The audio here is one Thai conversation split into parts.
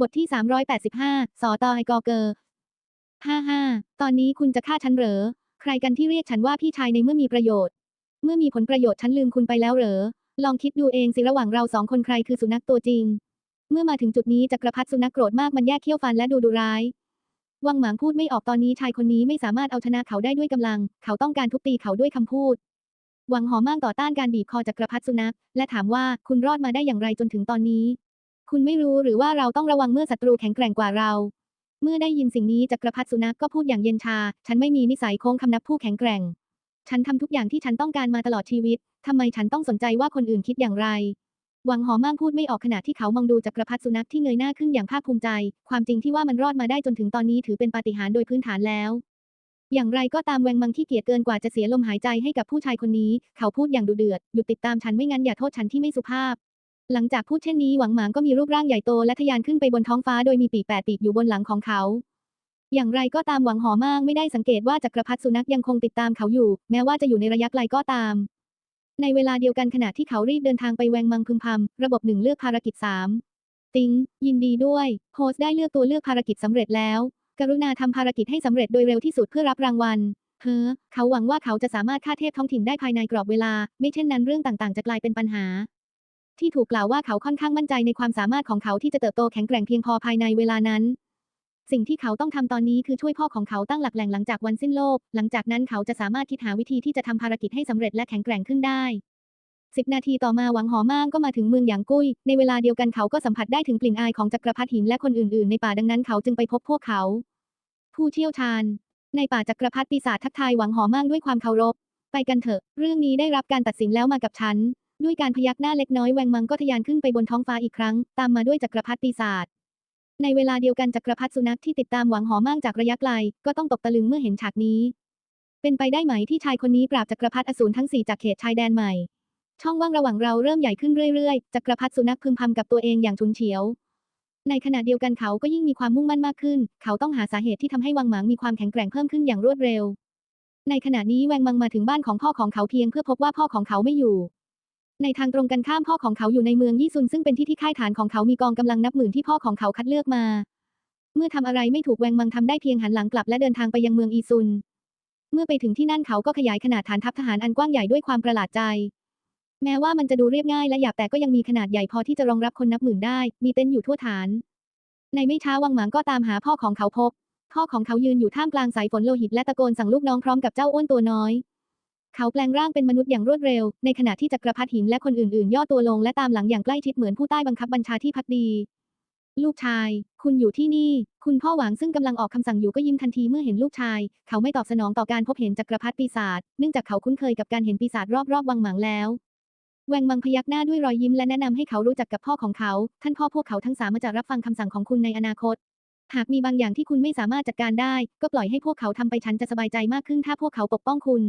บทที่ 385 สอตอไอกอเกอร์ห้าห้าตอนนี้คุณจะฆ่าฉันเหรอ ใครกันที่เรียกฉันว่าพี่ชายในเมื่อมีประโยชน์ เมื่อมีผลประโยชน์ฉันลืมคุณไปแล้วเหรอ ลองคิดดูเองสิระหว่างเราสองคนใครคือสุนัขตัวจริง เมื่อมาถึงจุดนี้จักรพรรดิสุนัขโกรธมากมันแยกเขี้ยวฟันและดูดุร้าย วังหมางพูดไม่ออกตอนนี้ชายคนนี้ไม่สามารถเอาชนะเขาได้ด้วยกำลัง เขาต้องการทุบตีเขาด้วยคำพูด วังหอมากต่อต้านการบีบคอจักรพรรดิสุนัข และถามว่าคุณรอดมาได้อย่างไรจนถึงตอนนี้ คุณไม่รู้หรือว่าเราต้องระวังเมื่อศัตรูแข็งแกร่งกว่าเรา เมื่อได้ยินสิ่งนี้จักรพรรดิสุนัขก็พูดอย่างเย็นชา ฉันไม่มีนิสัยโค้งคำนับผู้แข็งแกร่ง ฉันทำทุกอย่างที่ฉันต้องการมาตลอดชีวิตทำไมฉันต้องสนใจว่าคนอื่นคิดอย่างไร หวังหอมากพูดไม่ออกขณะที่เขามองดูจักรพรรดิสุนัขที่เงยหน้าขึ้นอย่างภาคภูมิใจ ความจริงที่ว่ามันรอดมาได้จนถึงตอนนี้ถือเป็นปาฏิหาริย์โดยพื้นฐานแล้วอย่างไรก็ตามแวงมังที่เกียจเกินกว่าจะเสียลมหายใจให้กับผู้ชายคนนี้ เขาพูดอย่างดุเดือด หยุดติดตามฉันไม่งั้นอย่าโทษฉันที่ไม่สุภาพ หลังจากพูดเช่นนี้หวังหมางก็มีรูปร่างใหญ่โตและทะยานขึ้นไปบนท้องฟ้าโดยมีปีกแปดปีกอยู่บนหลังของเขา อย่างไรก็ตามหวังหอมากไม่ได้สังเกตว่าจักรพรรดิสุนัขยังคงติดตามเขาอยู่ แม้ว่าจะอยู่ในระยะไกลก็ตาม ในเวลาเดียวกันขณะที่เขารีบเดินทางไปแวงมังพึมพำระบบหนึ่งเลือกภารกิจสามติงยินดีด้วยโฮสได้เลือกตัวเลือกภารกิจสำเร็จแล้ว กรุณาทำภารกิจให้สำเร็จโดยเร็วที่สุดเพื่อรับรางวัลเฮ้อเขาหวังว่าเขาจะสามารถฆ่าเทพท้องถิ่นได้ภายในกรอบเวลา ไม่เช่นนั้นเรื่องต่างๆ จะกลายเป็นปัญหา ที่ถูกกล่าวว่าเขาค่อนข้างมั่นใจในความสามารถของเขาที่จะเติบโตแข็งแกร่งเพียงพอภายในเวลานั้น สิ่งที่เขาต้องทำตอนนี้คือช่วยพ่อของเขาตั้งหลักแหล่งหลังจากวันสิ้นโลก หลังจากนั้นเขาจะสามารถคิดหาวิธีที่จะทำภารกิจให้สำเร็จและแข็งแกร่งขึ้นได้สิบนาทีต่อมาหวังหอม่างก็มาถึงเมืองหยางกุ้ย ในเวลาเดียวกันเขาก็สัมผัสได้ถึงกลิ่นอายของจักรพรรดิหินและคนอื่นๆ ในป่าดังนั้นเขาจึงไปพบพวกเขา ผู้เชี่ยวชาญ ในป่าจักรพรรดิปีศาจทักทายหวังหอม่างด้วยความเคารพ ไปกันเถอะ เรื่องนี้ได้รับการตัดสินแล้วมากับฉัน ด้วยการพยักหน้าเล็กน้อยแวงมังก็ทะยานขึ้นไปบนท้องฟ้าอีกครั้ง ตามมาด้วยจักรพรรดิปีศาจในเวลาเดียวกันจักรพรรดิสุนัขที่ติดตามหวังหอม่างจากระยะไกล ก็ต้องตกตะลึงเมื่อเห็นฉากนี้ เป็นไปได้ไหมที่ชายคนนี้ปราบจักรพรรดิอสูรทั้งสี่จากเขตชายแดนใหม่ ช่องว่างระหว่างเราเริ่มใหญ่ขึ้นเรื่อยๆ จักรพรรดิสุนัขพึมพำกับตัวเองอย่างฉุนเฉียว ในขณะเดียวกันเขาก็ยิ่งมีความมุ่งมั่นมากขึ้น เขาต้องหาสาเหตุที่ทำให้วังหมางมีความแข็งแกร่งเพิ่มขึ้นอย่างรวดเร็ว ในขณะนี้แวงมังมาถึงบ้านของพ่อของเขาเพียงเพื่อพบว่าพ่อของเขาไม่อยู่ ในทางตรงกันข้ามพ่อของเขาอยู่ในเมืองยี่ซุนซึ่งเป็นที่ที่ค่ายฐานของเขามีกองกำลังนับหมื่นที่พ่อของเขาคัดเลือกมา เมื่อทำอะไรไม่ถูกแวงมังทำได้เพียงหันหลังกลับและเดินทางไปยังเมืองอีซุน เมื่อไปถึงที่นั่นเขาก็ขยายขนาดฐานทัพทหารอันกว้างใหญ่ด้วยความประหลาดใจ แม้ว่ามันจะดูเรียบง่ายและหยาบแต่ก็ยังมีขนาดใหญ่พอที่จะรองรับคนนับหมื่นได้ มีเต็นท์อยู่ทั่วฐาน ในไม่ช้าวังหมางก็ตามหาพ่อของเขาพบ พ่อของเขายืนอยู่ท่ามกลางสายฝนโลหิตและตะโกนสั่งลูกน้องพร้อมกับเจ้าอ้วนตัวน้อย เขาแปลงร่างเป็นมนุษย์อย่างรวดเร็ว ในขณะที่จักรพรรดิหินและคนอื่นๆ ย่อตัวลงและตามหลังอย่างใกล้ชิดเหมือนผู้ใต้บังคับบัญชาที่พักดี ลูกชาย คุณอยู่ที่นี่ คุณพ่อหวังซึ่งกำลังออกคำสั่งอยู่ก็ยิ้มทันทีเมื่อเห็นลูกชาย เขาไม่ตอบสนองต่อการพบเห็นจักรพรรดิปีศาจ เนื่องจากเขาคุ้นเคยกับการเห็นปีศาจรอบๆวังหมางแล้วแวงมังพยักหน้าด้วยรอยยิ้มและแนะนำให้เขารู้จักกับพ่อของเขา ท่านพ่อพวกเขาทั้งสามจะรับฟังคำสั่งของคุณในอนาคตหากมีบางอย่างที่คุณไม่สามารถจัดการได้ ก็ปล่อยให้พวกเขาทำไปฉันจะสบายใจมากขึ้นถ้าพวกเขาปกป้องคุณ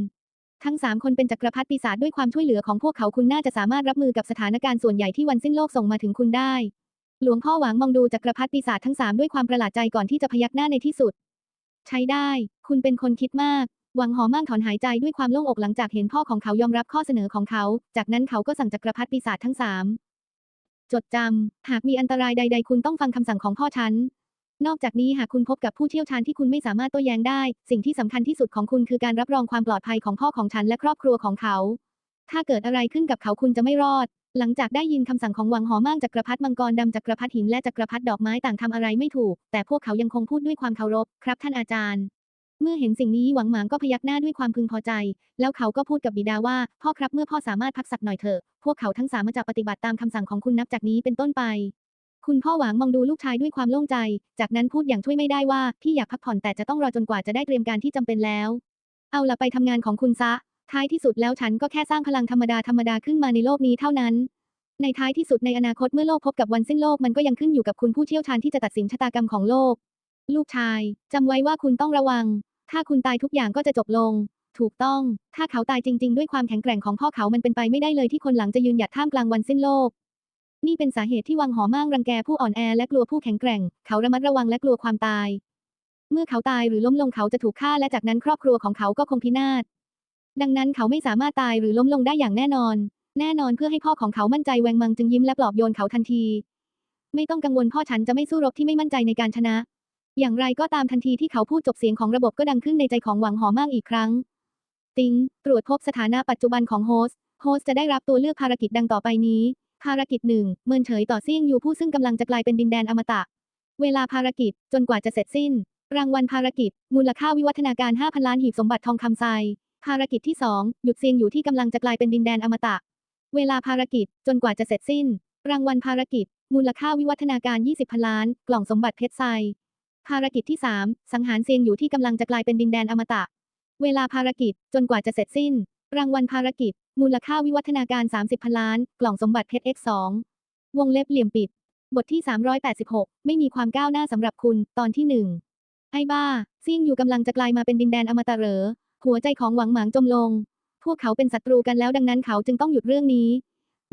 ทั้งสามคนเป็นจักรพรรดิปีศาจด้วยความช่วยเหลือของพวกเขาคุณน่าจะสามารถรับมือกับสถานการณ์ส่วนใหญ่ที่วันสิ้นโลกส่งมาถึงคุณได้ หลวงพ่อหวังมองดูจักรพรรดิปีศาจทั้งสามด้วยความประหลาดใจก่อนที่จะพยักหน้าในที่สุด ใช้ได้ คุณเป็นคนคิดมาก หวังหอมั่งถอนหายใจด้วยความโล่งอกหลังจากเห็นพ่อของเขายอมรับข้อเสนอของเขา จากนั้นเขาก็สั่งจักรพรรดิปีศาจทั้งสามจดจำ หากมีอันตรายใด ๆ คุณต้องฟังคำสั่งของพ่อฉัน นอกจากนี้หากคุณพบกับผู้เชี่ยวชาญที่คุณไม่สามารถโต้แย้งได้ สิ่งที่สำคัญที่สุดของคุณคือการรับรองความปลอดภัยของพ่อของฉันและครอบครัวของเขา ถ้าเกิดอะไรขึ้นกับเขาคุณจะไม่รอด หลังจากได้ยินคำสั่งของหวังหอม่างจักรพรรดิมังกรดำจักรพรรดิหินและจักรพรรดิดอกไม้ต่างทำอะไรไม่ถูก แต่พวกเขายังคงพูดด้วยความเคารพ ครับท่านอาจารย์ เมื่อเห็นสิ่งนี้หวังหมางก็พยักหน้าด้วยความพึงพอใจ แล้วเขาก็พูดกับบิดาว่า พ่อครับเมื่อพ่อสามารถพักสักหน่อยเถอะ พวกเขาทั้งสามจะปฏิบัติตามคำสั่งของคุณนับจากนี้เป็นต้นไป คุณพ่อหวังมองดูลูกชายด้วยความโล่งใจ จากนั้นพูดอย่างช่วยไม่ได้ว่า พี่อยากพักผ่อนแต่จะต้องรอจนกว่าจะได้เตรียมการที่จำเป็นแล้ว เอาละไปทำงานของคุณซะ ท้ายที่สุดแล้วฉันก็แค่สร้างพลังธรรมดาธรรมดาขึ้นมาในโลกนี้เท่านั้น ในท้ายที่สุดในอนาคตเมื่อโลกพบกับวันสิ้นโลกมันก็ยังขึ้นอยู่กับคุณผู้เชี่ยวชาญที่จะตัดสินชะตากรรมของโลก ลูกชายจำไว้ว่าคุณต้องระวัง ถ้าคุณตายทุกอย่างก็จะจบลง ถูกต้อง ถ้าเขาตายจริง ๆ ด้วยความแข็งแกร่งของพ่อเขามันเป็นไปไม่ได้เลยที่คนหลังจะยืนหยัดท่ามกลางวันสิ้นโลก นี่เป็นสาเหตุที่วังหอม่างรังแกผู้อ่อนแอและกลัวผู้แข็งแกร่ง เขาระมัดระวังและกลัวความตาย เมื่อเขาตายหรือล้มลงเขาจะถูกฆ่าและจากนั้นครอบครัวของเขาก็คงพินาศ ดังนั้นเขาไม่สามารถตายหรือล้มลงได้อย่างแน่นอน แน่นอนเพื่อให้พ่อของเขามั่นใจแวงมังจึงยิ้มและปลอบโยนเขาทันที ไม่ต้องกังวลพ่อฉันจะไม่สู้รบที่ไม่มั่นใจในการชนะ อย่างไรก็ตามทันทีที่เขาพูดจบเสียงของระบบก็ดังขึ้นในใจของหวังหอมากอีกครั้ง ติงตรวจพบสถานะปัจจุบันของโฮสต์โฮสต์จะได้รับตัวเลือกภารกิจดังต่อไปนี้ ภารกิจหนึ่งเมินเฉยต่อเซี่ยงยูผู้ซึ่งกำลังจะกลายเป็นดินแดนอมตะ เวลาภารกิจจนกว่าจะเสร็จสิ้น รางวัลภารกิจ มูลค่าวิวัฒนาการ 5,000 ล้านหีบสมบัติทองคำทรายภารกิจที่ 2 หยุดเซียงอยู่ที่กำลังจะกลายเป็นดินแดนอมตะ เวลาภารกิจจนกว่าจะเสร็จสิ้น รางวัลภารกิจ มูลค่าวิวัฒนาการ 20พันล้าน กล่องสมบัติเพชรไซภารกิจที่ 3 สังหารเซียงอยู่ที่กำลังจะกลายเป็นดินแดนอมตะ เวลาภารกิจจนกว่าจะเสร็จสิ้น รางวัลภารกิจ มูลค่าวิวัฒนาการ 30พันล้าน กล่องสมบัติเพชร X2 วงเล็บเหลี่ยมปิด บทที่ 386 ไม่มีความก้าวหน้าสำหรับคุณ ตอนที่1ไอ้บ้าซี่งอยู่กำลังจะกลายมาเป็นดินแดนอมตะเหรอ หัวใจของหวังหมางจมลง พวกเขาเป็นศัตรูกันแล้วดังนั้นเขาจึงต้องหยุดเรื่องนี้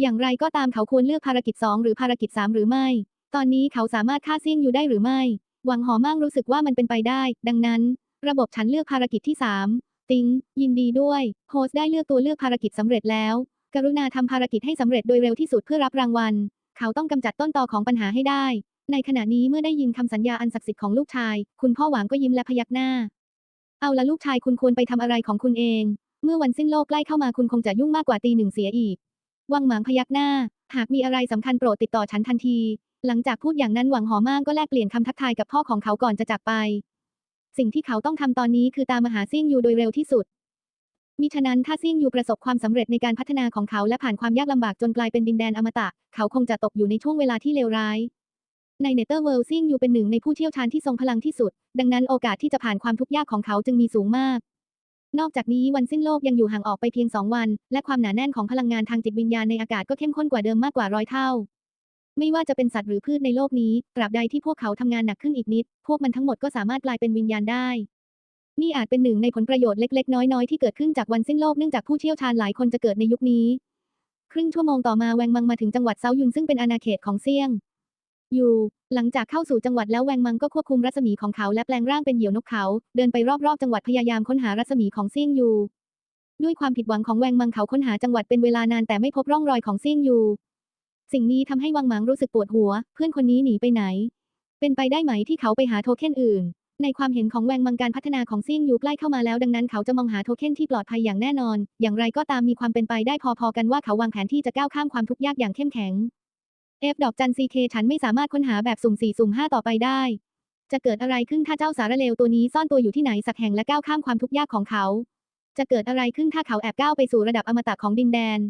อย่างไรก็ตามเขาควรเลือกภารกิจ 2 หรือภารกิจ 3 หรือไม่ ตอนนี้เขาสามารถฆ่าซี่งอยู่ได้หรือไม่ หวังหอมั่งรู้สึกว่ามันเป็นไปได้ ดังนั้น ระบบฉันเลือกภารกิจที่ 3 ติงยินดีด้วย โฮสได้เลือกตัวเลือกภารกิจสำเร็จแล้ว กรุณาทำภารกิจให้สำเร็จโดยเร็วที่สุดเพื่อรับรางวัล เขาต้องกำจัดต้นตอของปัญหาให้ได้ ในขณะนี้เมื่อได้ยินคำสัญญาอันศักดิ์สิทธิ์ของลูกชาย คุณพ่อหวางก็ยิ้มและพยักหน้า เอาละลูกชายคุณควรไปทำอะไรของคุณเอง เมื่อวันสิ้นโลกใกล้เข้ามาคุณคงจะยุ่งมากกว่าตีหนึ่งเสียอีก วังหมางพยักหน้า หากมีอะไรสำคัญโปรดติดต่อฉันทันที หลังจากพูดอย่างนั้นหวังหอมางก็แลกเปลี่ยนคำทักทายกับพ่อของเขาก่อนจะจากไป สิ่งที่เขาต้องทำตอนนี้คือตามมาหาซี่งยูโดยเร็วที่สุด มิฉะนั้นถ้าซี่งยูประสบความสำเร็จในการพัฒนาของเขาและผ่านความยากลำบากจนกลายเป็นดินแดนอมตะ เขาคงจะตกอยู่ในช่วงเวลาที่เลวร้ายในเนเธอร์เวิลด์ซี่งยูเป็นหนึ่งในผู้เชี่ยวชาญที่ทรงพลังที่สุด ดังนั้นโอกาสที่จะผ่านความทุกข์ยากของเขาจึงมีสูงมาก นอกจากนี้วันสิ้นโลกยังอยู่ห่างออกไปเพียงสองวัน และความหนาแน่นของพลังงานทางจิตวิญญาณในอากาศก็เข้มข้นกว่าเดิมมากกว่าร้อยเท่า ไม่ว่าจะเป็นสัตว์หรือพืชในโลกนี้ตราบใดที่พวกเขาทำงานหนักขึ้นอีกนิด พวกมันทั้งหมดก็สามารถกลายเป็นวิญญาณได้ นี่อาจเป็นหนึ่งในผลประโยชน์เล็กๆ น้อยๆ ที่เกิดขึ้นจากวันสิ้นโลกเนื่องจากผู้เชี่ยวชาญหลายคนจะเกิดในยุคนี้ ครึ่งชั่วโมงต่อมาแวงมังมาถึงจังหวัดเซายุนซึ่งเป็นอาณาเขตของเซี่ยง อยู่ หลังจากเข้าสู่จังหวัดแล้วแวงมังก็ควบคุมรัศมีของเขาและแปลงร่างเป็นเหยี่ยวนกเขา เดินไปรอบๆ จังหวัดพยายามค้นหารัศมีของเซี่ยงยู่ ด้วยความผิดหวังของแวงมังเขาค้นหาจังหวัดเป็นเวลานานแต่ไม่พบร่องรอยของเซี่ยงยู สิ่งนี้ทำให้วังหมางรู้สึกปวดหัว เพื่อนคนนี้หนีไปไหน เป็นไปได้ไหมที่เขาไปหาโทเค็นอื่น ในความเห็นของแวงมังการพัฒนาของเซี่ยงยูใกล้เข้ามาแล้วดังนั้นเขาจะมองหาโทเค็นที่ปลอดภัยอย่างแน่นอน อย่างไรก็ตามมีความเป็นไปได้พอๆกันว่าเขาวางแผนที่จะก้าวข้ามความทุกข์ยากอย่างเข้มแข็ง F ดอกจันซีเคฉันไม่สามารถค้นหาแบบสุ่ม4สุ่ม5ต่อไปได้ จะเกิดอะไรขึ้นถ้าเจ้าสารเลวตัวนี้ซ่อนตัวอยู่ที่ไหนสักแห่งและก้าวข้ามความทุกข์ยากของเขา จะเกิดอะไรขึ้นถ้าเขาแอบก้าวไปสู่ระดับอมตะของดินแดน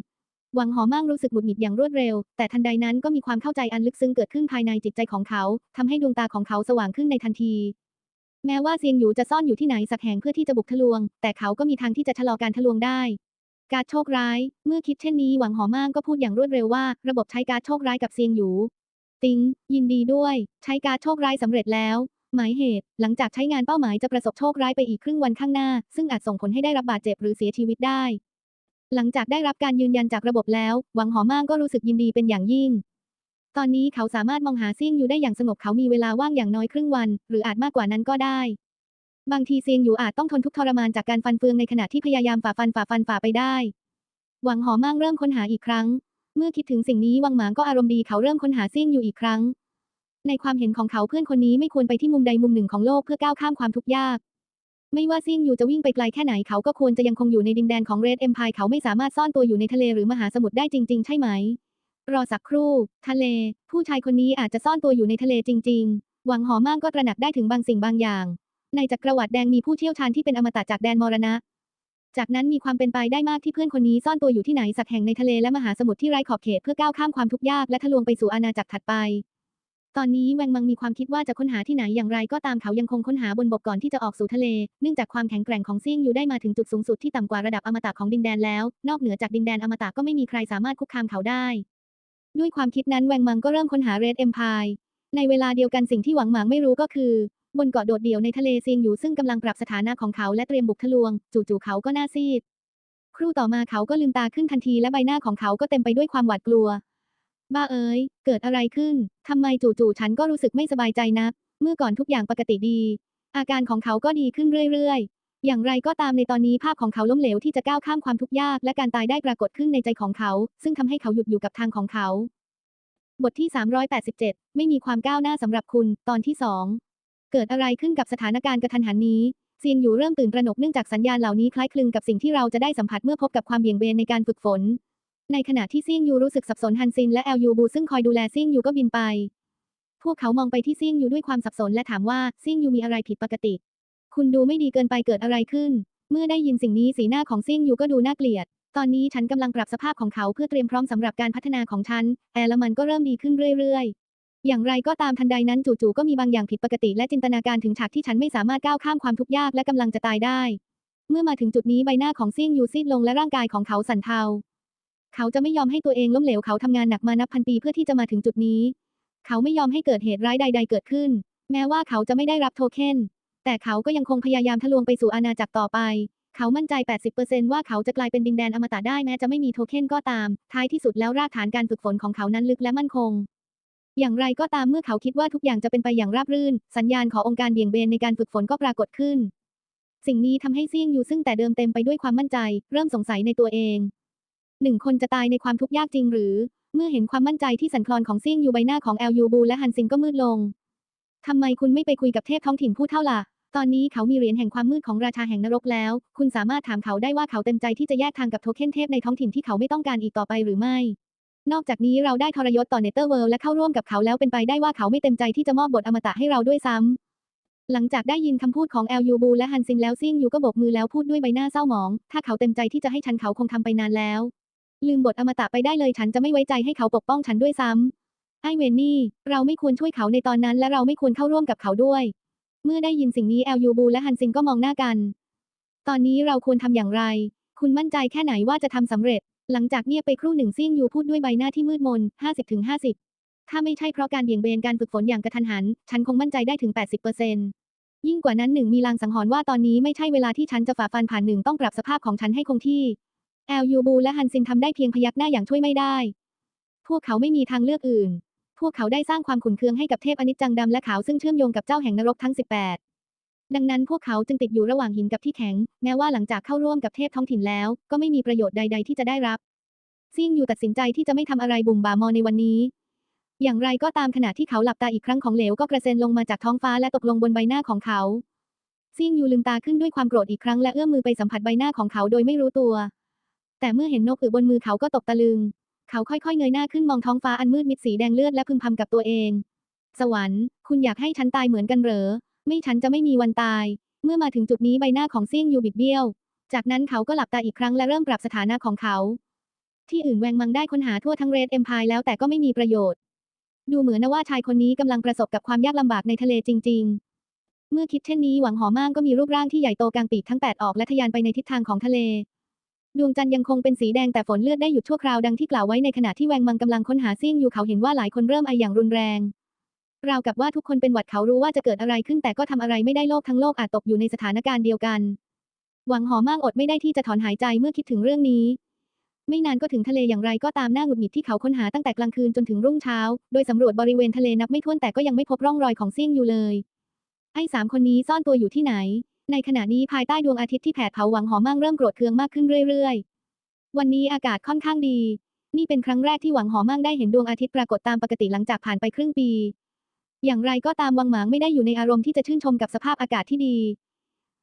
หวังหอมั่งรู้สึกหงุดหงิดอย่างรวดเร็ว แต่ทันใดนั้นก็มีความเข้าใจอันลึกซึ้งเกิดขึ้นภายในจิตใจของเขาทำให้ดวงตาของเขาสว่างขึ้นในทันที แม้ว่าเซียงหยูจะซ่อนอยู่ที่ไหนสักแห่งเพื่อที่จะบุกทะลวง แต่เขาก็มีทางที่จะชะลอการทะลวงได้ การโชคร้าย เมื่อคิดเช่นนี้หวังหอม่างก็พูดอย่างรวดเร็วว่า ระบบใช้การโชคร้ายกับเซียงหยู ติง ยินดีด้วย ใช้การโชคร้ายสำเร็จแล้ว หมายเหตุ หลังจากใช้งานเป้าหมายจะประสบโชคร้ายไปอีกครึ่งวันข้างหน้า ซึ่งอาจส่งผลให้ได้รับบาดเจ็บหรือเสียชีวิตได้ หลังจากได้รับการยืนยันจากระบบแล้ว หวังหอม่างก็รู้สึกยินดีเป็นอย่างยิ่ง ตอนนี้เขาสามารถมองหาเซี่ยงอยู่ได้อย่างสงบเขามีเวลาว่างอย่างน้อยครึ่งวัน หรืออาจมากกว่านั้นก็ได้ บางทีเซียงอยู่อาจต้องทนทุกข์ทรมานจากการฟันเฟืองในขณะที่พยายามฝ่าฟันฝ่าฟันฝ่าไปได้ หวังหอม่างเริ่มค้นหาอีกครั้ง เมื่อคิดถึงสิ่งนี้วังหมางก็อารมณ์ดีเขาเริ่มค้นหาเซี่ยงอยู่อีกครั้ง ในความเห็นของเขาเพื่อนคนนี้ไม่ควรไปที่มุมใดมุมหนึ่งของโลกเพื่อก้าวข้ามความทุกข์ยาก ไม่ว่าซิ่งอยู่จะวิ่งไปไกลแค่ไหนเขาก็ควรจะยังคงอยู่ในดินแดนของเรดเอ็มพายเขาไม่สามารถซ่อนตัวอยู่ในทะเลหรือมหาสมุทรได้จริง ๆ ใช่ไหม รอสักครู่ ทะเล ผู้ชายคนนี้อาจจะซ่อนตัวอยู่ในทะเลจริง ๆ หวังหอม่างก็ตระหนักได้ถึงบางสิ่งบางอย่าง ในจักรวรรดิแดงมีผู้เชี่ยวชาญที่เป็นอมตะจากแดนมรณะ จากนั้นมีความเป็นไปได้มากที่เพื่อนคนนี้ซ่อนตัวอยู่ที่ไหนสักแห่งในทะเลและมหาสมุทรที่ไร้ขอบเขตเพื่อก้าวข้ามความทุกข์ยากและทะลวงไปสู่อาณาจักรถัดไป ตอนนี้แวงมังมีความคิดว่าจะค้นหาที่ไหนอย่างไรก็ตามเขายังคงค้นหาบนบกก่อนที่จะออกสู่ทะเล เนื่องจากความแข็งแกร่งของเซี่ยงอยู่ได้มาถึงจุดสูงสุดที่ต่ำกว่าระดับอมตะของดินแดนแล้ว นอกเหนือจากดินแดนอมตะก็ไม่มีใครสามารถคุกคามเขาได้ ด้วยความคิดนั้นแวงมังก็เริ่มค้นหาเรดเอ็มพายในเวลาเดียวกันสิ่งที่หวังหมางไม่รู้ก็คือบนเกาะโดดเดี่ยวในทะเลเซียงอยู่ซึ่งกำลังปรับสถานะของเขาและเตรียมบุกทะลวง จู่ๆเขาก็หน้าซีด ครู่ต่อมาเขาก็ลืมตาขึ้นทันทีและใบหน้าของเขาก็เต็มไปด้วยความหวาดกลัว บ้าเอ๋ยเกิดอะไรขึ้น ทำไมจู่ๆฉันก็รู้สึกไม่สบายใจนัก เมื่อก่อนทุกอย่างปกติดี อาการของเขาก็ดีขึ้นเรื่อยๆ อย่างไรก็ตามในตอนนี้ภาพของเขาล้มเหลวที่จะก้าวข้ามความทุกข์ยากและการตายได้ปรากฏขึ้นในใจของเขา ซึ่งทำให้เขาหยุดอยู่กับทางของเขา บทที่ 387 ไม่มีความก้าวหน้าสำหรับคุณ ตอนที่2เกิดอะไรขึ้นกับสถานการณ์กระทันหันนี้เซียงอยู่เริ่มตื่นตระหนกเนื่องจากสัญญาณเหล่านี้คล้ายคลึงกับสิ่งที่เราจะได้สัมผัสเมื่อพบกับความเบี่ยงเบนในการฝึกฝน ในขณะที่เซียงยูรู้สึกสับสนฮันซินและแอลยูบูซึ่งคอยดูแลเซียงยูก็บินไป พวกเขามองไปที่เซียงยูด้วยความสับสนและถามว่าเซียงยูมีอะไรผิดปกติ คุณดูไม่ดีเกินไปเกิดอะไรขึ้น เมื่อได้ยินสิ่งนี้สีหน้าของเซียงยูก็ดูน่าเกลียด ตอนนี้ฉันกำลังปรับสภาพของเขาเพื่อเตรียมพร้อมสำหรับการพัฒนาของฉัน แอลมันก็เริ่มดีขึ้นเรื่อยๆ อย่างไรก็ตามทันใดนั้นจู่ๆก็มีบางอย่างผิดปกติ และจินตนาการถึงฉากที่ฉันไม่สามารถก้าวข้ามความทุกข์ยากและกำลังจะตายได้ เมื่อมาถึงจุดนี้ใบหน้าของเซี่ยงยูซีดลงและร่างกายของเขาสั่นเทา เขาจะไม่ยอมให้ตัวเองล้มเหลวเขาทำงานหนักมานับพันปีเพื่อที่จะมาถึงจุดนี้ เขาไม่ยอมให้เกิดเหตุร้ายใด ๆ เกิดขึ้น แม้ว่าเขาจะไม่ได้รับโทเค็นแต่เขาก็ยังคงพยายามทะลวงไปสู่อาณาจักรต่อไป เขามั่นใจ 80%ว่าเขาจะกลายเป็นดินแดนอมตะได้แม้จะไม่มีโทเค็นก็ตาม ท้ายที่สุดแล้วรากฐานการฝึกฝนของเขานั้นลึกและมั่นคง อย่างไรก็ตามเมื่อเขาคิดว่าทุกอย่างจะเป็นไปอย่างราบรื่น สัญญาณขององค์การเบี่ยงเบนในการฝึกฝนก็ปรากฏขึ้น สิ่งนี้ทำให้เซี่ยงยูซึ่งแต่เดิมเต็มไปด้วยความมั่นใจ เริ่มสงสัยในตัวเอง หนึ่งคนจะตายในความทุกข์ยากจริงหรือ เมื่อเห็นความมั่นใจที่สั่นคลอนของซี่ยงยูใบหน้าของแอลยูบูและฮันซินก็มืดลงทำไมคุณไม่ไปคุยกับเทพท้องถิ่นผู้เท่าล่ะ ตอนนี้เขามีเหรียญแห่งความมืดของราชาแห่งนรกแล้ว คุณสามารถถามเขาได้ว่าเขาเต็มใจที่จะแยกทางกับโทเค็นเทพในท้องถิ่นที่เขาไม่ต้องการอีกต่อไปหรือไม่ นอกจากนี้เราได้ทรยศต่อเนเธอร์เวิลด์และเข้าร่วมกับเขาแล้วเป็นไปได้ว่าเขาไม่เต็มใจที่จะมอบบทอมตะให้เราด้วยซ้ำ หลังจากได้ยินคำพูดของแอลยูบูและฮันซินแล้วซิ่งยูก็โบกมือแล้วพูดด้วยใบหน้าเศร้าหมอง ถ้าเขาเต็มใจที่จะให้ฉันเขาคงทำไปนานแล้ว ลืมบทอมตะไปได้เลยฉันจะไม่ไว้ใจให้เขาปกป้องฉันด้วยซ้ำไอเวนนี่ เราไม่ควรช่วยเขาในตอนนั้นและเราไม่ควรเข้าร่วมกับเขาด้วย เมื่อได้ยินสิ่งนี้แอลยูบูและฮันซินก็มองหน้ากัน ตอนนี้เราควรทำอย่างไร คุณมั่นใจแค่ไหนว่าจะทำสำเร็จ หลังจากเงียบไปครู่หนึ่งซิ่งยูพูดด้วยใบหน้าที่มืดมน 50-50 ถ้าไม่ใช่เพราะการเบี่ยงเบนการฝึกฝนอย่างกระทันหัน ฉันคงมั่นใจได้ถึง 80%ยิ่งกว่านั้นหนึ่งมีลางสังหรณ์ว่าตอนนี้ไม่ใช่เวลาที่ฉันจะฝ่าฟันผ่านหนึ่งต้องปรับสภาพของฉันให้คงที่ แอลยูบูและฮันซินทำได้เพียงพยักหน้าอย่างช่วยไม่ได้ พวกเขาไม่มีทางเลือกอื่น พวกเขาได้สร้างความขุ่นเคืองให้กับเทพอนิจจังดำและขาวซึ่งเชื่อมโยงกับเจ้าแห่งนรกทั้ง 18 ดังนั้นพวกเขาจึงติดอยู่ระหว่างหินกับที่แข็ง แม้ว่าหลังจากเข้าร่วมกับเทพท้องถิ่นแล้ว ก็ไม่มีประโยชน์ใด ๆ ที่จะได้รับ ซิ่งอยู่ตัดสินใจที่จะไม่ทำอะไรบุ่มบ่ามอในวันนี้ อย่างไรก็ตามขณะที่เขาหลับตาอีกครั้งของเหลวก็กระเซ็นลงมาจากท้องฟ้าและตกลงบนใบหน้าของเขาซิ่งอยู่ลืมตาขึ้นด้วยความโกรธอีกครั้งและเอื้อมมือไปสัมผัสใบหน้าของเขาโดยไม่รู้ตัว แต่เมื่อเห็นนกอึบนมือเขาก็ตกตะลึง เขาค่อยๆ เงยหน้าขึ้นมองท้องฟ้าอันมืดมิดสีแดงเลือดและพึมพำกับตัวเอง สวรรค์ คุณอยากให้ฉันตายเหมือนกันเหรอ ไม่ฉันจะไม่มีวันตาย เมื่อมาถึงจุดนี้ใบหน้าของเซี่ยงยูบิดเบี้ยว จากนั้นเขาก็หลับตาอีกครั้งและเริ่มปรับสถานะของเขา ที่อื่นแวงมังได้ค้นหาทั่วทั้งเรดเอ็มพายแล้วแต่ก็ไม่มีประโยชน์ ดูเหมือนนะว่าชายคนนี้กำลังประสบกับความยากลำบากในทะเลจริง ๆเมื่อคิดเช่นนี้หวังหอม่างก็มีรูปร่างที่ใหญ่โตกลางปีกทั้งแปดออกและทะยานไปในทิศทางของทะเล ดวงจันทร์ยังคงเป็นสีแดงแต่ฝนเลือดได้หยุดชั่วคราวดังที่กล่าวไว้ในขณะที่แวงมังกำลังค้นหาซี่งอยู่เขาเห็นว่าหลายคนเริ่มไออย่างรุนแรงราวกับว่าทุกคนเป็นหวัดเขารู้ว่าจะเกิดอะไรขึ้นแต่ก็ทำอะไรไม่ได้โลกทั้งโลกอาจตกอยู่ในสถานการณ์เดียวกัน หวังหอมากอดไม่ได้ที่จะถอนหายใจเมื่อคิดถึงเรื่องนี้ ไม่นานก็ถึงทะเลอย่างไรก็ตามหน้าหงุดหงิดที่เขาค้นหาตั้งแต่กลางคืนจนถึงรุ่งเช้า โดยสำรวจบริเวณทะเลนับไม่ถ้วนแต่ก็ยังไม่พบร่องรอยของซี่งอยู่เลย ไอ้สามคนนี้ซ่อนตัวอยู่ที่ไหน ในขณะนี้ภายใต้ดวงอาทิตย์ที่แผดเผาหวังหอมั่งเริ่มโกรธเคืองมากขึ้นเรื่อยๆ วันนี้อากาศค่อนข้างดี นี่เป็นครั้งแรกที่หวังหอมั่งได้เห็นดวงอาทิตย์ปรากฏตามปกติหลังจากผ่านไปครึ่งปี อย่างไรก็ตามวังหมางไม่ได้อยู่ในอารมณ์ที่จะชื่นชมกับสภาพอากาศที่ดี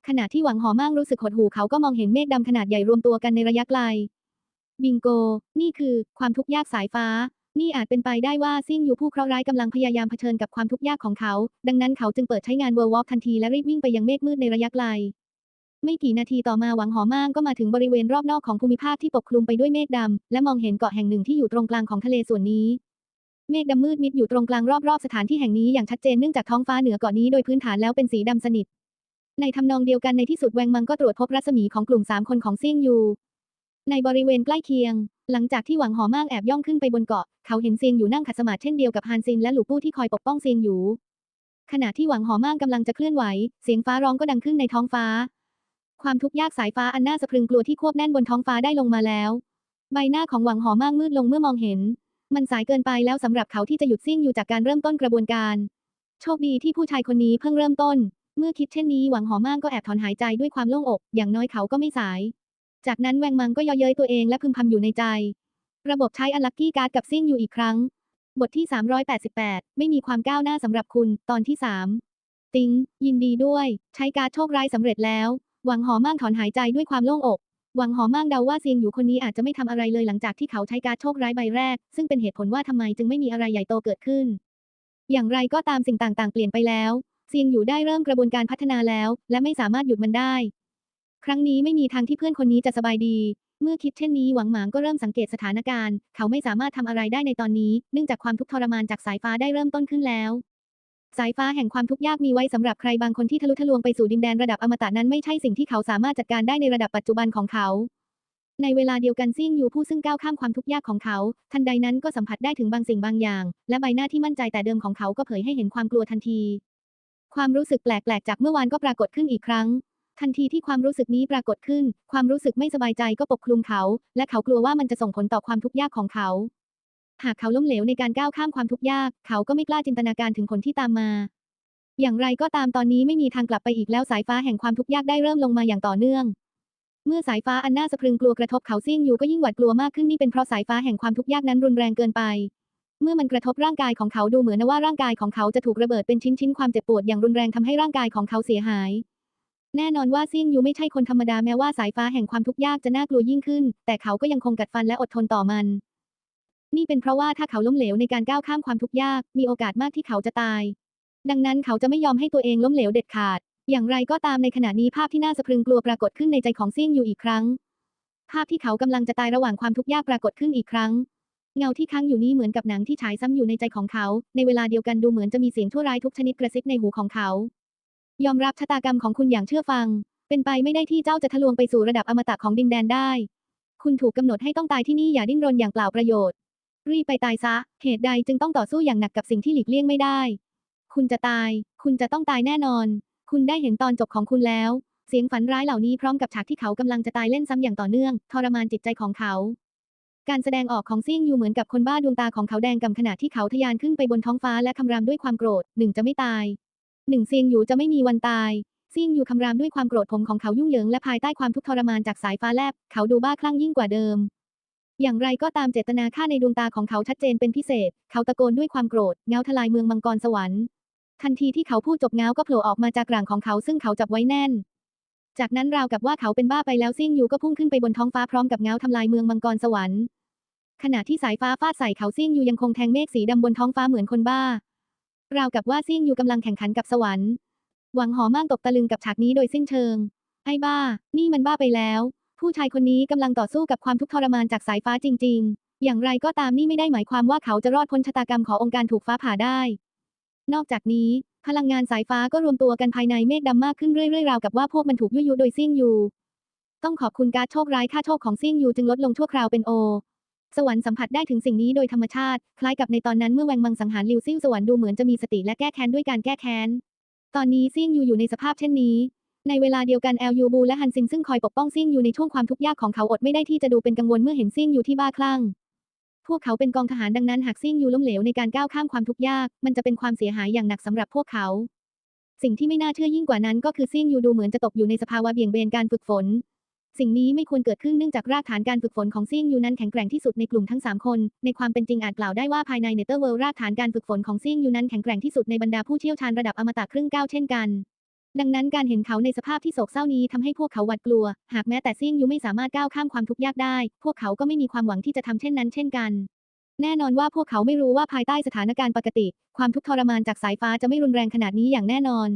ขณะที่หวังหอมั่งรู้สึกหดหู่เขาก็มองเห็นเมฆดำขนาดใหญ่รวมตัวกันในระยะไกล บิงโก นี่คือความทุกข์ยากสายฟ้า นี่อาจเป็นไปได้ว่าซิ่งอยู่ผู้เคราะห์ร้ายกำลังพยายามเผชิญกับความทุกข์ยากของเขา ดังนั้นเขาจึงเปิดใช้งาน World Walk ทันทีและรีบวิ่งไปยังเมฆมืดในระยะไกล ไม่กี่นาทีต่อมาหวังหอมางก็มาถึงบริเวณรอบนอกของภูมิภาคที่ปกคลุมไปด้วยเมฆดำและมองเห็นเกาะแห่งหนึ่งที่อยู่ตรงกลางของทะเลส่วนนี้ เมฆดำมืดมิดอยู่ตรงกลางรอบๆสถานที่แห่งนี้อย่างชัดเจนเนื่องจากท้องฟ้าเหนือเกาะนี้โดยพื้นฐานแล้วเป็นสีดำสนิท ในทำนองเดียวกันในที่สุดแวงมังก็ตรวจพบรัศมีของกลุ่มสามคนของซี่งยูในบริเวณใกล้เคียง หลังจากที่หวังหอมากแอบย่องขึ้นไปบนเกาะ เขาเห็นเซียงอยู่นั่งขัดสมาธิเช่นเดียวกับฮานซินและหลู่ปู้ที่คอยปกป้องเซียงอยู่ ขณะที่หวังหอมากกำลังจะเคลื่อนไหว เสียงฟ้าร้องก็ดังขึ้นในท้องฟ้า ความทุกข์ยากสายฟ้าอันน่าสะพรึงกลัวที่ควบแน่นบนท้องฟ้าได้ลงมาแล้ว ใบหน้าของหวังหอมากมืดลงเมื่อมองเห็น มันสายเกินไปแล้วสำหรับเขาที่จะหยุดซิ่งอยู่จากการเริ่มต้นกระบวนการ โชคดีที่ผู้ชายคนนี้เพิ่งเริ่มต้น เมื่อคิดเช่นนี้หวังหอมากก็แอบถอนหายใจด้วยความโล่งอก อย่างน้อยเขาก็ไม่สาย จากนั้นแวงมังก็ย่อเย้ยตัวเองและพึมพำอยู่ในใจ ระบบใช้อัลักกี้การ์ดกับซิ่งอยู่อีกครั้ง บทที่ 388 ไม่มีความก้าวหน้าสำหรับคุณ ตอนที่ 3 ติง ยินดีด้วย ใช้การดโชคร้ายสำเร็จแล้ว หวังหอมั่งถอนหายใจด้วยความโล่งอก หวังหอมั่งเดาว่าเซียงอยู่คนนี้อาจจะไม่ทำอะไรเลยหลังจากที่เขาใช้การดโชคร้ายใบแรก ซึ่งเป็นเหตุผลว่าทำไมจึงไม่มีอะไรใหญ่โตเกิดขึ้น อย่างไรก็ตามสิ่งต่างๆ เปลี่ยนไปแล้วเซียงอยู่ได้เริ่มกระบวนการพัฒนาแล้ว และไม่สามารถหยุดมันได้ ครั้งนี้ไม่มีทางที่เพื่อนคนนี้จะสบายดี เมื่อคิดเช่นนี้หวังหมางก็เริ่มสังเกตสถานการณ์ เขาไม่สามารถทำอะไรได้ในตอนนี้ เนื่องจากความทุกข์ทรมานจากสายฟ้าได้เริ่มต้นขึ้นแล้ว สายฟ้าแห่งความทุกข์ยากมีไว้สำหรับใครบางคนที่ทะลุทะลวงไปสู่ดินแดนระดับอมตะนั้นไม่ใช่สิ่งที่เขาสามารถจัดการได้ในระดับปัจจุบันของเขา ในเวลาเดียวกันซิ่งยูผู้ซึ่งก้าวข้ามความทุกข์ยากของเขา ทันใดนั้นก็สัมผัสได้ถึงบางสิ่งบางอย่าง และใบหน้าที่มั่นใจแต่เดิมของเขาก็เผยให้เห็นความกลัวทันที ความรู้สึกแปลกๆจากเมื่อวานก็ปรากฏขึ้นอีกครั้ง ทันทีที่ความรู้สึกนี้ปรากฏขึ้น ความรู้สึกไม่สบายใจก็ปกคลุมเขา และเขากลัวว่ามันจะส่งผลต่อความทุกข์ยากของเขา หากเขาล้มเหลวในการก้าวข้ามความทุกข์ยาก เขาก็ไม่กล้าจินตนาการถึงผลที่ตามมา อย่างไรก็ตามตอนนี้ไม่มีทางกลับไปอีกแล้วสายฟ้าแห่งความทุกข์ยากได้เริ่มลงมาอย่างต่อเนื่อง เมื่อสายฟ้าอันน่าสะพรึงกลัวกระทบเขาซิ่งอยู่ก็ยิ่งหวาดกลัวมากขึ้นนี่เป็นเพราะสายฟ้าแห่งความทุกข์ยากนั้นรุนแรงเกินไปเมื่อมันกระทบร่างกายของเขาดูเหมือนว่าร่างกายของเขาจะถูกระเบิดเป็นชิ้นๆ ความเจ็บปวดอย่างรุนแรงทำให้ร่างกายของเขาเสียหาย แน่นอนว่าซิ่งยูไม่ใช่คนธรรมดาแม้ว่าสายฟ้าแห่งความทุกข์ยากจะน่ากลัวยิ่งขึ้น แต่เขาก็ยังคงกัดฟันและอดทนต่อมัน นี่เป็นเพราะว่าถ้าเขาล้มเหลวในการก้าวข้ามความทุกข์ยาก มีโอกาสมากที่เขาจะตาย ดังนั้นเขาจะไม่ยอมให้ตัวเองล้มเหลวเด็ดขาด อย่างไรก็ตามในขณะนี้ภาพที่น่าสะพรึงกลัวปรากฏขึ้นในใจของซิ่งยูอีกครั้ง ภาพที่เขากำลังจะตายระหว่างความทุกข์ยากปรากฏขึ้นอีกครั้ง เงาที่ค้างอยู่นี้เหมือนกับหนังที่ฉายซ้ำอยู่ในใจของเขา ในเวลาเดียวกันดูเหมือนจะมีเสียงชั่วร้ายทุกชนิดกระซิบในหูของเขา ยอมรับชะตากรรมของคุณอย่างเชื่อฟัง เป็นไปไม่ได้ที่เจ้าจะทะลวงไปสู่ระดับอมตะของดินแดนได้ คุณถูกกำหนดให้ต้องตายที่นี่อย่าดิ้นรนอย่างเปล่าประโยชน์ รีบไปตายซะ เหตุใดจึงต้องต่อสู้อย่างหนักกับสิ่งที่หลีกเลี่ยงไม่ได้ คุณจะตาย คุณจะต้องตายแน่นอน คุณได้เห็นตอนจบของคุณแล้ว เสียงฝันร้ายเหล่านี้พร้อมกับฉากที่เขากำลังจะตายเล่นซ้ำอย่างต่อเนื่อง ทรมานจิตใจของเขาการแสดงออกของซิ่งยูเหมือนกับคนบ้าดวงตาของเขาแดงกำขณะที่เขาทะยานขึ้นไปบนท้องฟ้าและคำรามด้วยความโกรธหนึ่งจะไม่ตาย หนึ่งเซียงอยู่จะไม่มีวันตายซิ่งอยู่คำรามด้วยความโกรธผมของเขายุ่งเหยิงและภายใต้ความทุกข์ทรมานจากสายฟ้าแลบ เขาดูบ้าคลั่งยิ่งกว่าเดิม อย่างไรก็ตามเจตนาฆ่าในดวงตาของเขาชัดเจนเป็นพิเศษ เขาตะโกนด้วยความโกรธเงาทลายเมืองมังกรสวรรค์ ทันทีที่เขาพูดจบเงาก็โผล่ออกมาจากกลางของเขาซึ่งเขาจับไว้แน่น จากนั้นราวกับว่าเขาเป็นบ้าไปแล้วซิ่งอยู่ก็พุ่งขึ้นไปบนท้องฟ้าพร้อมกับเงาทำลายเมืองมังกรสวรรค์ขณะที่สายฟ้าฟาดใส่เขาซิ่งอยู่ยังคงแทงเมฆสีดำบนท้องฟ้าเหมือนคนบ้า ราวกับว่าซิ่งอยู่กำลังแข่งขันกับสวรรค์ หวังหอมั่งตกตะลึงกับฉากนี้โดยสิ้นเชิง ไอ้บ้า นี่มันบ้าไปแล้ว ผู้ชายคนนี้กำลังต่อสู้กับความทุกข์ทรมานจากสายฟ้าจริง ๆ อย่างไรก็ตามนี่ไม่ได้หมายความว่าเขาจะรอดพ้นชะตากรรมขององค์การถูกฟ้าผ่าได้ นอกจากนี้ พลังงานสายฟ้าก็รวมตัวกันภายในเมฆดำมากขึ้นเรื่อยๆราวกับว่าพวกมันถูกยุยยุโดยซิ่งอยู่ ต้องขอบคุณการโชคร้ายค่าโชคของซิ่งอยู่จึงลดลงชั่วคราวเป็นโอ สวรรค์สัมผัสได้ถึงสิ่งนี้โดยธรรมชาติ คล้ายกับในตอนนั้นเมื่อแวงมังสังหารลิวซิ่วสวรรค์ดูเหมือนจะมีสติและแก้แค้นด้วยการแก้แค้น ตอนนี้ซิ่งยูอยู่ในสภาพเช่นนี้ ในเวลาเดียวกันแอลยูบูและฮันซินซึ่งคอยปกป้องซิ่งยูในช่วงความทุกข์ยากของเขาอดไม่ได้ที่จะดูเป็นกังวลเมื่อเห็นซิ่งยูที่บ้าคลั่ง พวกเขาเป็นกองทหารดังนั้นหากซิ่งยูล้มเหลวในการก้าวข้ามความทุกข์ยาก มันจะเป็นความเสียหายอย่างหนักสำหรับพวกเขา สิ่งที่ไม่น่าเชื่อยิ่งกว่านั้นก็คือซิ่งยูดูเหมือนจะตกอยู่ในสภาวะเบี่ยงเบนการฝึกฝน สิ่งนี้ไม่ควรเกิดขึ้นเนื่องจากรากฐานการฝึกฝนของซิ่งยูนั้นแข็งแกร่งที่สุดในกลุ่มทั้ง 3 คน ในความเป็นจริงอาจกล่าวได้ว่าภายในเนเธอร์เวิลด์รากฐานการฝึกฝนของซิ่งยูนั้นแข็งแกร่งที่สุดในบรรดาผู้เชี่ยวชาญระดับอมตะครึ่งก้าวเช่นกัน ดังนั้นการเห็นเขาในสภาพที่โศกเศร้านี้ทำให้พวกเขาหวาดกลัว หากแม้แต่ซิ่งยูไม่สามารถก้าวข้ามความทุกข์ยากได้ พวกเขาก็ไม่มีความหวังที่จะทำเช่นนั้นเช่นกันแน่นอนว่าพวกเขาไม่รู้ว่าภายใต้สถานการณ์ปกติ ความทุกข์ทรมานจากสายฟ้าจะไม่รุนแรงขนาดนี้อย่างแน่นอน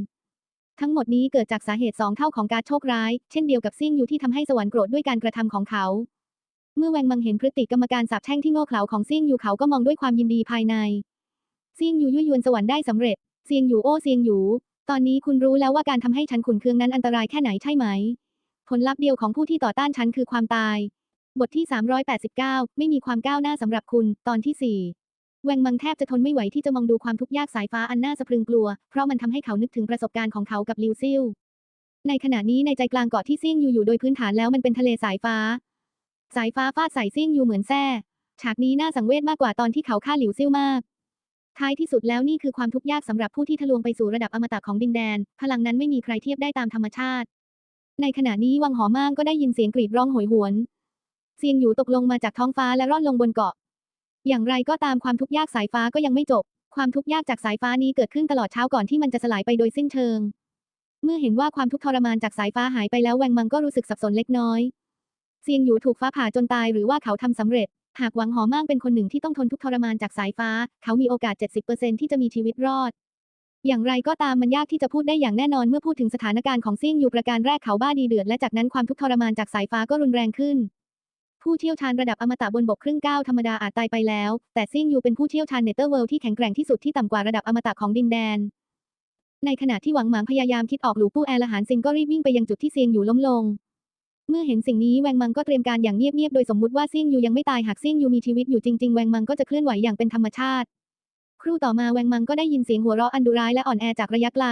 ทั้งหมดนี้เกิดจากสาเหตุสองเท่าของการโชคร้าย เช่นเดียวกับซิ่งยูที่ทำให้สวรรค์โกรธด้วยการกระทำของเขา เมื่อแวงมังเห็นพฤติกรรมการสาปแช่งที่โง่เขลาของซิ่งยูเขาก็มองด้วยความยินดีภายใน ซิ่งยูยุยวนสวรรค์ได้สำเร็จเซียงยูโอ้เซียงยูตอนนี้คุณรู้แล้วว่าการทำให้ฉันขุนเคืองนั้นอันตรายแค่ไหนใช่ไหม ผลลัพธ์เดียวของผู้ที่ต่อต้านฉันคือความตาย บทที่ 389 ไม่มีความก้าวหน้าสำหรับคุณ ตอนที่4 แวงมังแทบจะทนไม่ไหวที่จะมองดูความทุกข์ยากสายฟ้าอันน่าสะพรึงกลัว เพราะมันทำให้เขานึกถึงประสบการณ์ของเขากับลิวซิลในขณะนี้ในใจกลางเกาะที่ซิ่งยูอยู่โดยพื้นฐานแล้วมันเป็นทะเลสายฟ้า สายฟ้าฟาดใส่ซิ่งอยู่เหมือนแส้ฉากนี้น่าสังเวชมากกว่าตอนที่เขาฆ่าหลิวซิ่วมาก ท้ายที่สุดแล้วนี่คือความทุกข์ยากสำหรับผู้ที่ทะลวงไปสู่ระดับอมตะของดินแดน พลังนั้นไม่มีใครเทียบได้ตามธรรมชาติ ในขณะนี้วังหอม่างก็ได้ยินเสียงกรีดร้องโหยหวน เซียงหยูตกลงมาจากท้องฟ้าและร่อนลงบนเกาะ อย่างไรก็ตามความทุกข์ยากสายฟ้าก็ยังไม่จบ ความทุกข์ยากจากสายฟ้านี้เกิดขึ้นตลอดเช้าก่อนที่มันจะสลายไปโดยสิ้นเชิง เมื่อเห็นว่าความทุกข์ทรมานจากสายฟ้าหายไปแล้วแวงมังก็รู้สึกสับสนเล็กน้อยเซียงหยูถูกฟ้าผ่าจนตายหรือว่าเขาทำสำเร็จ หากหวังหอม่างเป็นคนหนึ่งที่ต้องทนทุกข์ทรมานจากสายฟ้า เขามีโอกาส 70%ที่จะมีชีวิตรอด อย่างไรก็ตามมันยากที่จะพูดได้อย่างแน่นอนเมื่อพูดถึงสถานการณ์ของเซี่ยงยูประการแรกเขาบ้าดีเดือดและจากนั้นความทุกข์ทรมานจากสายฟ้าก็รุนแรงขึ้น ผู้เชี่ยวชาญระดับอมตะบนบกครึ่งก้าวธรรมดาอาจตายไปแล้ว แต่ซี่งยูเป็นผู้เชี่ยวชาญเนเธอร์เวิลด์ที่แข็งแกร่งที่สุดที่ต่ำกว่าระดับอมตะของดินแดน ในขณะที่หวังหมางพยายามคิดออกหลูปู้แอลหานซิงก็รีบวิ่งไปยังจุดที่เซียงอยู่ล้มลง เมื่อเห็นสิ่งนี้แวงมังก็เตรียมการอย่างเงียบๆโดยสมมุติว่าซี่งยูยังไม่ตายหากซี่งยูมีชีวิตอยู่จริงๆแวงมังก็จะเคลื่อนไหวอย่างเป็นธรรมชาติ ครู่ต่อมาแวงมังก็ได้ยินเสียงหัวเราะอันดุร้ายและอ่อนแอจากระยะไกล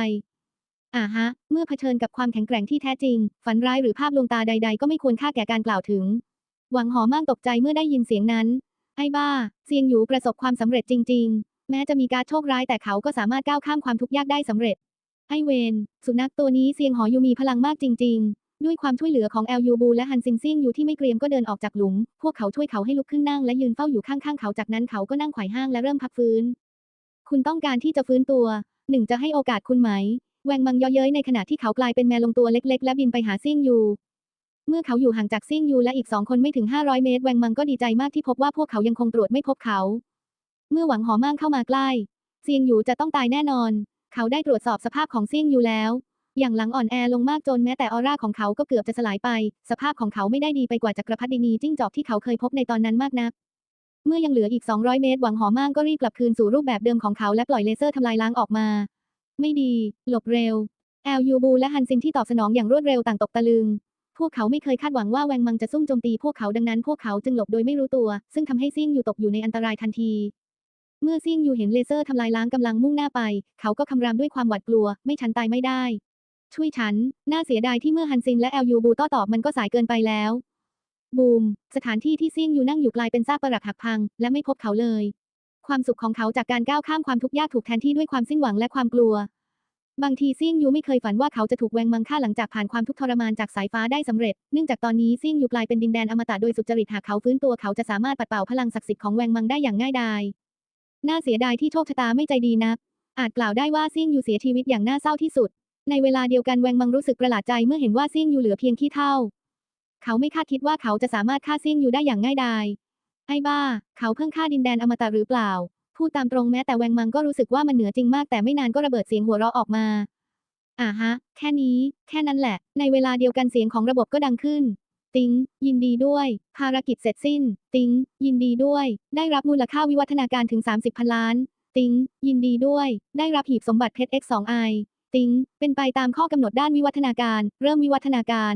อ่าฮะ เมื่อเผชิญกับความแข็งแกร่งที่แท้จริง ฝันร้ายหรือภาพลวงตาใด ๆ ก็ไม่ควรค่าแก่การกล่าวถึง หวังหอม่างตกใจเมื่อได้ยินเสียงนั้น ไอ้บ้า เซียงหยูประสบความสำเร็จจริง ๆ แม้จะมีการโชคร้ายแต่เขาก็สามารถก้าวข้ามความทุกข์ยากได้สำเร็จ ไอเวน สุนัขตัวนี้เซียงหอยูมีพลังมากจริง ๆ ด้วยความช่วยเหลือของแอลยูบูและฮันซินซิงอยู่ที่ไม่เกรียมก็เดินออกจากหลุม พวกเขาช่วยเขาให้ลุกขึ้นนั่งและยืนเฝ้าอยู่ข้างๆเขาจากนั้นเขาก็นั่งไขว่ห้างและเริ่มพักฟื้น คุณต้องการที่จะฟื้นตัวหนึ่งจะให้โอกาสคุณไหมแวงมังย่อเย้ยในขณะที่เขากลายเป็นแมลงตัวเล็กๆ และบินไปหาซิ่งยู เมื่อเขาอยู่ห่างจากซิ่งยูและอีกสองคนไม่ถึง 500 เมตร แวงมังก็ดีใจมากที่พบว่าพวกเขายังคงตรวจไม่พบเขา เมื่อหวังหอม่างเข้ามาใกล้เซียงยูจะต้องตายแน่นอน เขาได้ตรวจสอบสภาพของเซียงยูแล้ว อย่างหลังอ่อนแอลงมากจนแม้แต่ออร่าของเขาก็เกือบจะสลายไป สภาพของเขาไม่ได้ดีไปกว่าจักรพรรดินีจิ้งจอกที่เขาเคยพบในตอนนั้นมากนัก เมื่อยังเหลืออีก 200 เมตร หวังหอม่างก็รีบกลับคืนสู่รูปแบบเดิมของเขาและปล่อยเลเซอร์ทำลายล้างออกมา ไม่ดี หลบเร็วแอลยูบูและฮันซินที่ตอบสนองอย่างรวดเร็วต่างตกตะลึง วกเขาไม่เคยคาดหวังว่าแวงมังจะซุ่มโจมตีพวกเขาดังนั้นพวกเขาจึงหลบโดยไม่รู้ตัว ซึ่งทำให้ซิ่งอยู่ตกอยู่ในอันตรายทันที เมื่อซิ่งอยู่เห็นเลเซอร์ทำลายล้างกำลังมุ่งหน้าไป เขาก็คำรามด้วยความหวาดกลัว ไม่ฉันตายไม่ได้ ช่วยฉัน น่าเสียดายที่เมื่อฮันซินและแอลยูบูโต้ตอบมันก็สายเกินไปแล้ว บูม สถานที่ที่ซิ่งอยู่นั่งอยู่กลายเป็นซากปรักหักพัง และไม่พบเขาเลย ความสุขของเขาจากการก้าวข้ามความทุกข์ยากถูกแทนที่ด้วยความสิ้นหวังและความกลัว บางทีซิ่งยูไม่เคยฝันว่าเขาจะถูกแวงมังฆ่าหลังจากผ่านความทุกข์ทรมานจากสายฟ้าได้สำเร็จ เนื่องจากตอนนี้ซิ่งยูกลายเป็นดินแดนอมตะโดยสุจริตหากเขาฟื้นตัวเขาจะสามารถปัดเป่าพลังศักดิ์สิทธิ์ของแวงมังได้อย่างง่ายดาย น่าเสียดายที่โชคชะตาไม่ใจดีนัก อาจกล่าวได้ว่าซิ่งยูเสียชีวิตอย่างน่าเศร้าที่สุด ในเวลาเดียวกันแวงมังรู้สึกประหลาดใจเมื่อเห็นว่าซิ่งยูเหลือเพียงขี้เท่า เขาไม่คาดคิดว่าเขาจะสามารถฆ่าซิ่งยูได้อย่างง่ายดาย ไอ้บ้า เขาเพิ่งฆ่าดินแดนอมตะหรือเปล่า พูดตามตรงแม้แต่แวงมังก็รู้สึกว่ามันเหนือจริงมากแต่ไม่นานก็ระเบิดเสียงหัวเราะออกมา อ่าฮะ แค่นี้ แค่นั้นแหละ ในเวลาเดียวกันเสียงของระบบก็ดังขึ้น ติง ยินดีด้วย ภารกิจเสร็จสิ้น ติง ยินดีด้วย ได้รับมูลค่าวิวัฒนาการถึง 30พันล้าน ติง ยินดีด้วย ได้รับหีบสมบัติเพชร X2i ติง เป็นไปตามข้อกำหนดด้านวิวัฒนาการ เริ่มวิวัฒนาการ